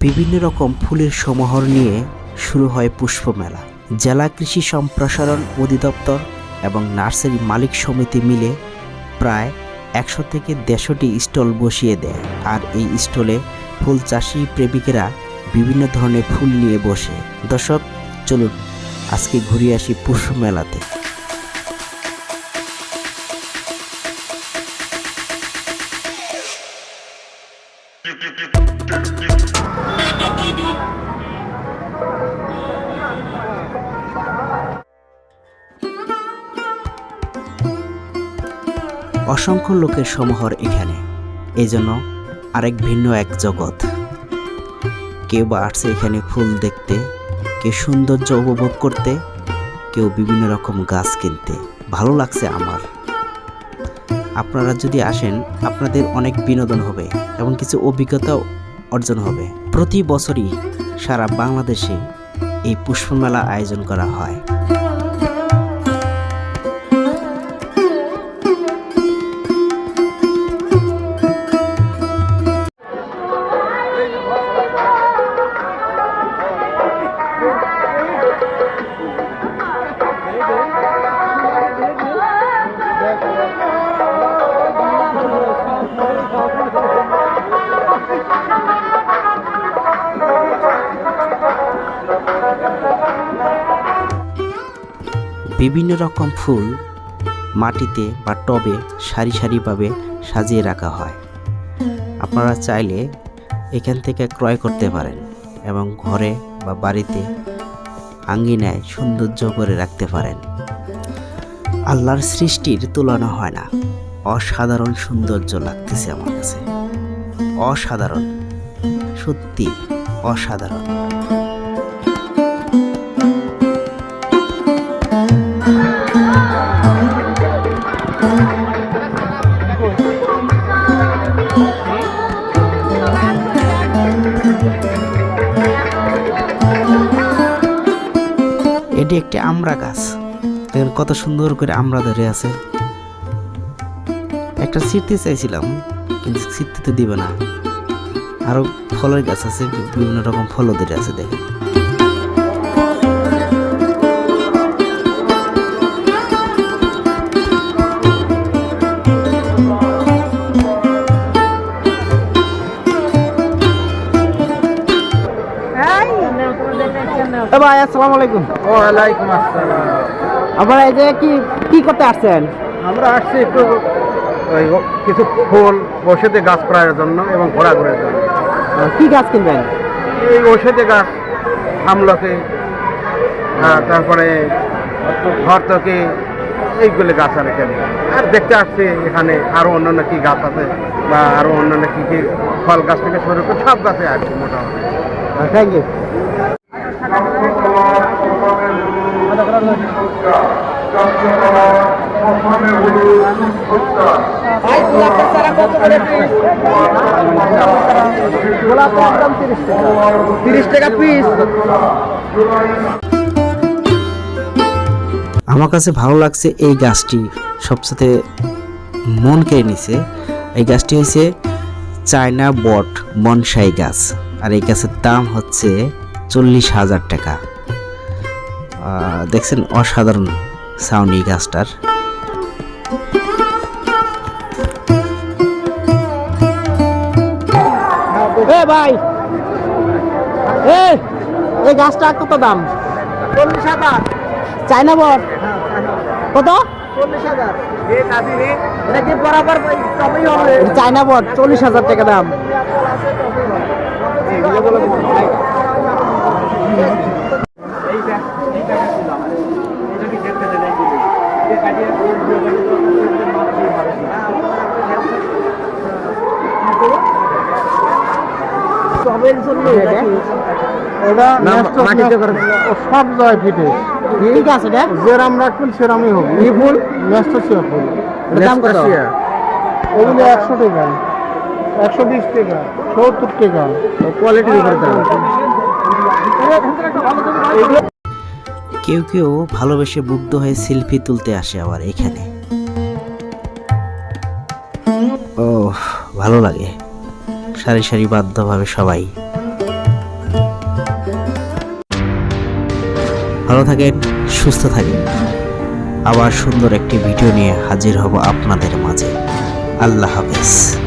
বিভিন্ন রকম ফুলের সমাহার নিয়ে শুরু হয় পুষ্পমেলা। জেলা কৃষি সম্প্রসারণ অধিদপ্তর এবং নার্সারি মালিক সমিতি মিলে প্রায় একশো থেকে দেড়শোটি স্টল বসিয়ে দেয়। আর এই স্টলে ফুল চাষি প্রেমিকেরা বিভিন্ন ধরনের ফুল নিয়ে বসে। দর্শক, চলুন আজকে ঘুরে আসি পুষ্প মেলাতে অসংখ্য লোকের সমহর এখানে। এই জন্য আরেক ভিন্ন এক জগৎ। কেউ বা আসছে এখানে ফুল দেখতে, কেউ সৌন্দর্য উপভোগ করতে, কেউ বিভিন্ন রকম গাছ কিনতে। ভালো লাগছে আমার। আপনারা যদি আসেন, আপনাদের অনেক বিনোদন হবে এবং কিছু অভিজ্ঞতাও অর্জন হবে। প্রতি বছরই সারা বাংলাদেশে এই পুষ্পমেলা আয়োজন করা হয়। বিভিন্ন রকম ফুল মাটিতে বা টবে সারি সারিভাবে সাজিয়ে রাখা হয়। আপনারা চাইলে এখান থেকে ক্রয় করতে পারেন এবং ঘরে বা বাড়িতে আঙ্গিনায় সৌন্দর্য করে রাখতে পারেন। আল্লাহর সৃষ্টির তুলনা হয় না। অসাধারণ সৌন্দর্য লাগতেছে আমার কাছে। অসাধারণ। সত্যি অসাধারণ। এটি একটি আমরা গাছ। দেখেন কত সুন্দর করে আমরা ধরে আছে। একটা সিটি চাইছিলাম, কিন্তু সিটি তো দিবে না। আরও ফলের গাছ আছে, বিভিন্ন রকম ফলও ধরে আছে, দেখেন। ভাই আসসালামু আলাইকুম। ওয়ালাইকুম আসসালাম। আপনারা এই যে কি কি করতে আসছেন? আমরা আসছি একটু ওই কিছু ফুল ঔষধি গাছ করার জন্য এবং ঘোরাঘুরির জন্য। কি গাছ কিনবেন? এই ঔষধি গাছ আমলকি তারপরে ভর্তকি এইগুলি গাছ আর এখানে আর দেখতে আসছি এখানে আরও অন্যান্য কি গাছ আছে বা আরও অন্যান্য কি কি ফল গাছ থেকে শুরু করে সব গাছে আসছি মোটামুটি। থ্যাংক ইউ আমার কাছে ভালো লাগছে এই গাছটি। সবসাথে মন কেড়ে নিছে। এই গাছটি হচ্ছে চায়না বট, বনসাই গাছ। আর এই গাছের দাম হচ্ছে চল্লিশ হাজার টাকা। দেখছেন অসাধারণ সাউন্ড এই গাছটার। ভাই এই গাছটা কত দাম? চল্লিশ হাজার। চাইনা বট কত? চাইনা বট চল্লিশ হাজার টাকা দাম এটা না, নেক্সট মাটিতে করে। সব জায়গায় ফিটে। ঠিক আছে যেরাম রাখবেন সেরামই হবে। কি ফুল? নেস্টাসিয়া ফুল। দাম কত? ওগুলো একশো টাকা। একশো বিশ টাকা। সত্তর টাকা। কোয়ালিটির উপরে দাম কেউ কেউ ভালোবেসে মুগ্ধ হয়ে সেলফি তুলতে আসে আবার এখানে। ও ভালো লাগে। সারি সারি বাধ্যভাবে সবাই। ভালো থাকেন, সুস্থ থাকেন। আবার সুন্দর একটি ভিডিও নিয়ে হাজির হব আপনাদের মাঝে। আল্লাহ হাফেজ।